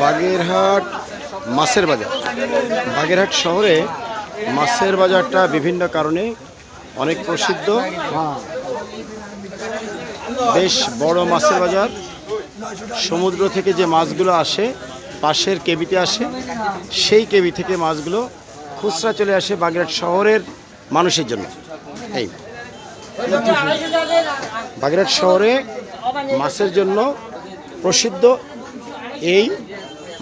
বাগেরহাট মাছের বাজার। বাগেরহাট শহরে মাছের বাজারটা বিভিন্ন কারণে অনেক প্রসিদ্ধ। বেশ বড় মাছের বাজার। সমুদ্র থেকে যে মাছগুলো আসে, পাশের কেবিতে আসে, সেই কেবি থেকে মাছগুলো খুচরা চলে আসে বাগেরহাট শহরের মানুষের জন্য। এই। বাগেরহাট শহরে মাছের জন্য প্রসিদ্ধ এই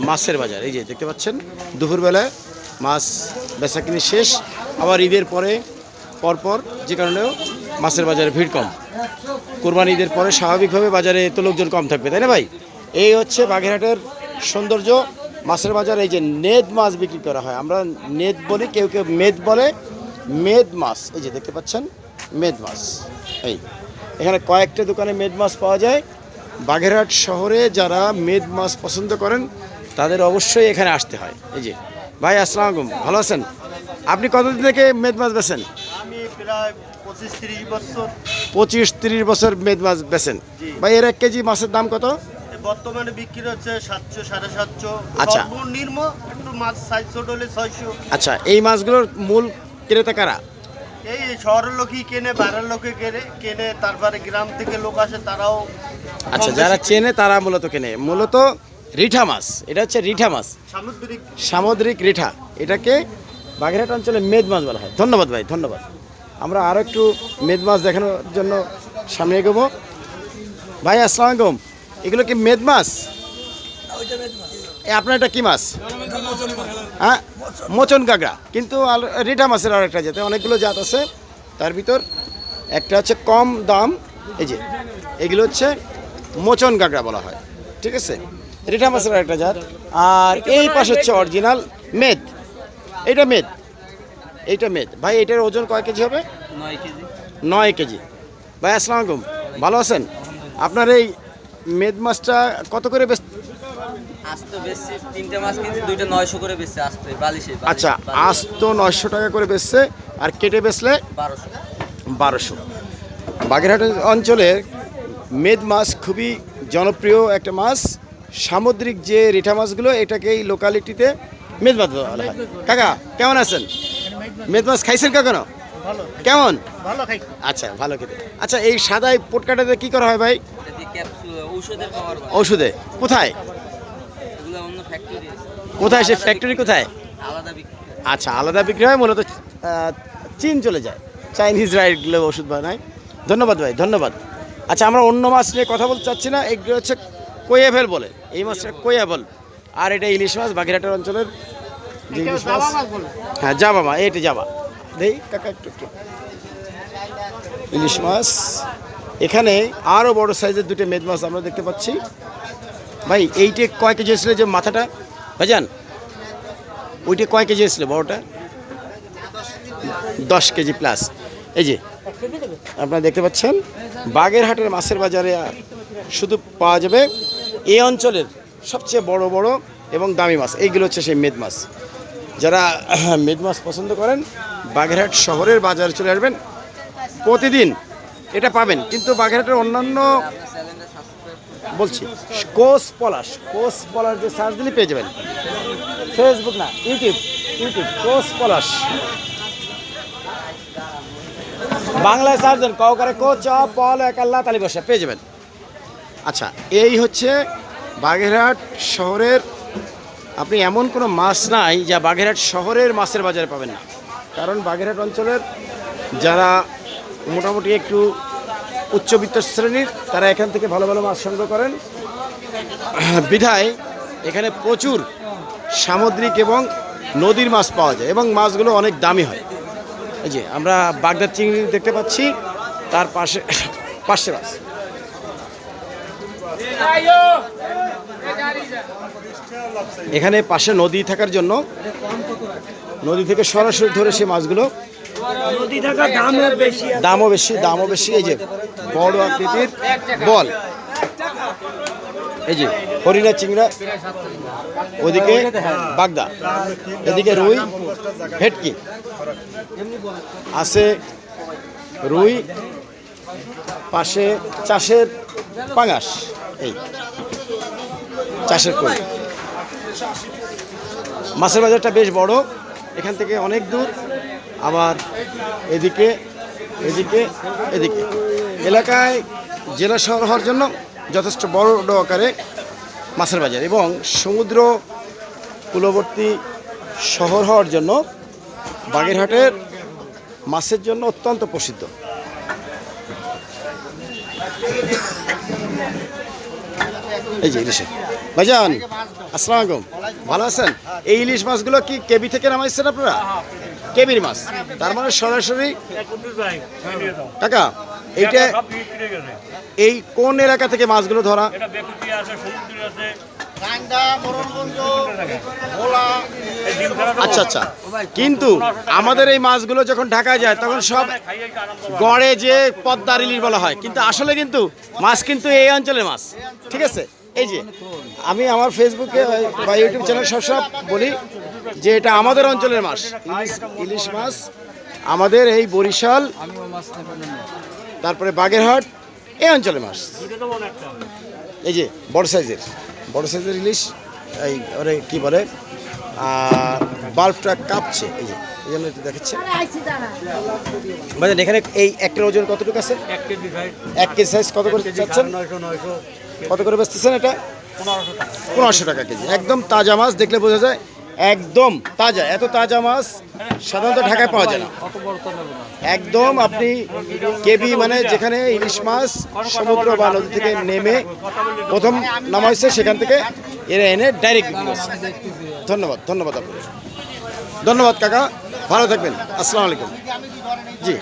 মাছের বাজার। এই যে, দেখতে পাচ্ছেন দুপুরবেলায় মাছ বেচাকিনি শেষ, আবার ঈদের পরে, পরপর, যে কারণেও মাছের বাজারে ভিড় কম। কোরবানি ঈদের পরে স্বাভাবিকভাবে বাজারে তো লোকজন কম থাকবে, তাই না ভাই? এই হচ্ছে বাগেরহাটের সৌন্দর্য। মাছের বাজার এই যে নেদ মাছ বিক্রি করা হয়, আমরা নেদ বলি, কেউ কেউ মেদ বলে, মেদ মাছ। এই যে, দেখতে পাচ্ছেন মেদ মাছ এই এখানে কয়েকটা দোকানে মেদ মাছ পাওয়া যায়। বাঘেরহাট শহরে যারা মেদ মাছ পছন্দ করেন তাদের অবশ্যই এখানে আসতে হয়। এই যে ভাই আসসালামু আলাইকুম। ভালো আছেন? আপনি কতদিন থেকে মেদ মাছ বেছেন? আমি প্রায় পঁচিশ তিরিশ বছর। পঁচিশ তিরিশ বছর মেদ মাছ বেছেন ভাই এর এক কেজি মাছের দাম কত? বর্তমানে বিক্রি হচ্ছে সাতশো সাড়ে সাতশো। আচ্ছা। সর্বনিম্ন একটু মাছ সাইজ ছোট হলে ছয়শো। আচ্ছা এই মাছগুলোর মূল ক্রেতা কারা? এই শহরের লোকই কেনে বাইরের লোকে কেনে কেনে তারপরে গ্রাম থেকে লোক আসে তারাও আচ্ছা যারা চেনে তারা মূলত কেনে। মূলত রিঠা মাছ। এটা হচ্ছে রিঠা মাছ। সামুদ্রিক সামুদ্রিক রিঠা। এটাকে বাগেরহাট অঞ্চলে মেদ মাছ বলা হয়। ধন্যবাদ ভাই ধন্যবাদ। আমরা আরও একটু মেদ মাছ দেখানোর জন্য সামনে এগোবো। ভাই আসসালামু আলাইকুম। এগুলো কি মেদ মাছ? আপনার এটা কি মাছ? হ্যাঁ মোচন কাঁকড়া। কিন্তু রিঠা মাছের আর একটা জাতে অনেকগুলো জাত আছে। তার ভিতর একটা হচ্ছে কম দাম এই যে এগুলো হচ্ছে মোচন কাঁকড়া বলা হয়। ঠিক আছে? রিঠা মাছের আর একটা জাত। আর এই পাশে হচ্ছে অরিজিনাল মেদ। এটা মেদ। এইটা মেদ। ভাই এটার ওজন কয় কেজি হবে? নয় কেজি। কেজি। ভাই আসসালামু আলাইকুম। ভালো আছেন? আপনার এই মেদ মাছটা কত করে তিনটে মাছ কিনছি দুইটা নয়শো করে বেশি আস্ত বালিশে আচ্ছা আজ তো নয়শো টাকা করে বেচছে আর কেটে বেচলে বারোশো। বারোশো। বাগেরহাট অঞ্চলের মেদ মাছ খুবই জনপ্রিয় একটা মাছ। সামুদ্রিক যে রিঠা মাছগুলো এটাকে এই লোকালিটিতে মেদ মাছ বলা হয়। কাকা কেমন আছেন? মেদ মাছ খাইছেন কখনো কেমন? ভালো খাই আচ্ছা ভালো খেতে। আচ্ছা এই সাদাই পোটকাটাতে কি করা হয় ভাই? ওষুধে কোথায় এগুলো অন্য ফ্যাক্টরি আছে কোথায় সে ফ্যাক্টরি কোথায়? আলাদা আচ্ছা আলাদা বিক্রি হয় মূলত চীন চলে যায়। চাইনিজ রাইডগুলো ওষুধ বানায়। ধন্যবাদ ভাই ধন্যবাদ। আচ্ছা আমরা অন্য মাছ নিয়ে কথা বলতে চাচ্ছি না। এগুলো হচ্ছে কোয়াভেল বলে। এই মাছটা কোয়াভেল। আর এটা ইলিশ মাছ বাগেরহাটের অঞ্চলের যে ইলিশ মাছ। হ্যাঁ যাবা মা এটা যাবা দেই কাকা একটু একটু। ইলিশ মাছ। এখানে আরও বড় সাইজের দুটো মেদ মাছ আমরা দেখতে পাচ্ছি। ভাই, এইটে কয় কেজি এসেছিল যে মাথাটা? ভাইজান, ওইটা কয় কেজি এসেছিল বড়টা? দশ কেজি প্লাস এই যে, আপনারা দেখতে পাচ্ছেন, বাগেরহাটের মাছের বাজারে শুধু পাওয়া যাবে এই অঞ্চলের সবচেয়ে বড় বড় এবং দামি মাছ। এইগুলো হচ্ছে সেই মেদ মাছ। যারা মেদ মাছ পছন্দ করেন, বাগেরহাট শহরের বাজারে চলে আসবেন। প্রতিদিন এটা পাবেন, কিন্তু বাগেরহাটের অন্যান্য বলছি, কোষ পলাশ কোষ পলাশ যে সার্চ দিলে পেয়ে যাবেন। ফেসবুক না ইউটিউব ইউটিউব কোষ পলাশ। বাংলায় সার্চ দেন কওকারে কো চ পল এক আল্লাহ তালি বসে, পেয়ে যাবেন। আচ্ছা এই হচ্ছে বাগেরহাট শহরের, আপনি এমন কোনো মাছ নাই যা বাগেরহাট শহরের মাছের বাজারে পাবেন না। কারণ বাগেরহাট অঞ্চলের যারা মোটামুটি একটু উচ্চবিত্ত শ্রেণির, তারা এখান থেকে ভালো ভালো মাছ সংগ্রহ করেন। বিধায় এখানে প্রচুর সামুদ্রিক এবং নদীর মাছ পাওয়া যায় এবং মাছগুলো অনেক দামি হয়। এই যে, আমরা বাগদার চিংড়ি দেখতে পাচ্ছি, তার পাশে পাশে মাছ। এখানে পাশে নদী থাকার জন্য, নদী থেকে সরাসরি ধরে সে মাছগুলো দামও বেশি। দামও বেশি এই যে বড় আকৃতির বল। এই যে হরিণা চিংড়া ওদিকে বাগদা, এদিকে রুই, ভেটকি। আছে রুই, পাশে চাষের পাঙাশ, এই চাষের কই। মাছের বাজারটা বেশ বড়, এখান থেকে অনেক দূর। আবার এদিকে এদিকে এদিকে। এলাকায় জেলা শহর হওয়ার জন্য যথেষ্ট বড় আকারে মাছের বাজার এবং সমুদ্র কূলবর্তী শহর হওয়ার জন্য বাগেরহাটের মাছের জন্য অত্যন্ত প্রসিদ্ধ। এই যে ইলিশে। ভাইজান, আসসালামু আলাইকুম। ভালো আছেন? এই ইলিশ মাছগুলো কি কেবি থেকে নামাইছেন আপনারা? কেবির মাছ। তার মানে সরাসরি কাকা, এইটা এই কোন এলাকা থেকে মাছগুলো ধরা? আচ্ছা আচ্ছা। কিন্তু আমাদের এই মাছগুলো যখন ঢাকায় যায়, তখন সব গড়ে যে পদ্মার ইলিশ বলা হয়। কিন্তু আসলে কিন্তু মাছ কিন্তু এই অঞ্চলের মাছ। ঠিক আছে? এই যে, আমি আমার ফেসবুকে বা ইউটিউব চ্যানেল সবসময় বলি যে এটা আমাদের অঞ্চলের মাছ। ইলিশ ইলিশ মাছ। আমাদের এই বরিশাল তারপরে বাগেরহাট এই অঞ্চলের মাছ। এই যে বড় সাইজের। বড় সাইজের ইলিশ এই ওরে কী বলে আর বাল্বটা কাঁপছে। এই যে এই জন্য একটু দেখাচ্ছে। মানে এখানে এই একটা ওজন কতটুকু আছে? এক কেজি সাইজ কত করে চাচ্ছেন? কত করে বেচতেছেন এটা? পনেরোশো টাকা কেজি। একদম তাজা মাছ দেখলে বোঝা যায় একদম তাজা, এত তাজা মাছ সাধারণত ঢাকায় পাওয়া যায় না। একদম আপনি কেবি মানে যেখানে ইলিশ মাছ সমুদ্র বা নদী থেকে নেমে প্রথম নামা হয়েছে সেখান থেকে এরা এনে ডাইরেক্ট ধন্যবাদ ধন্যবাদ আপনাকে। ধন্যবাদ কাকা, ভালো থাকবেন। আসসালামু আলাইকুম। জি।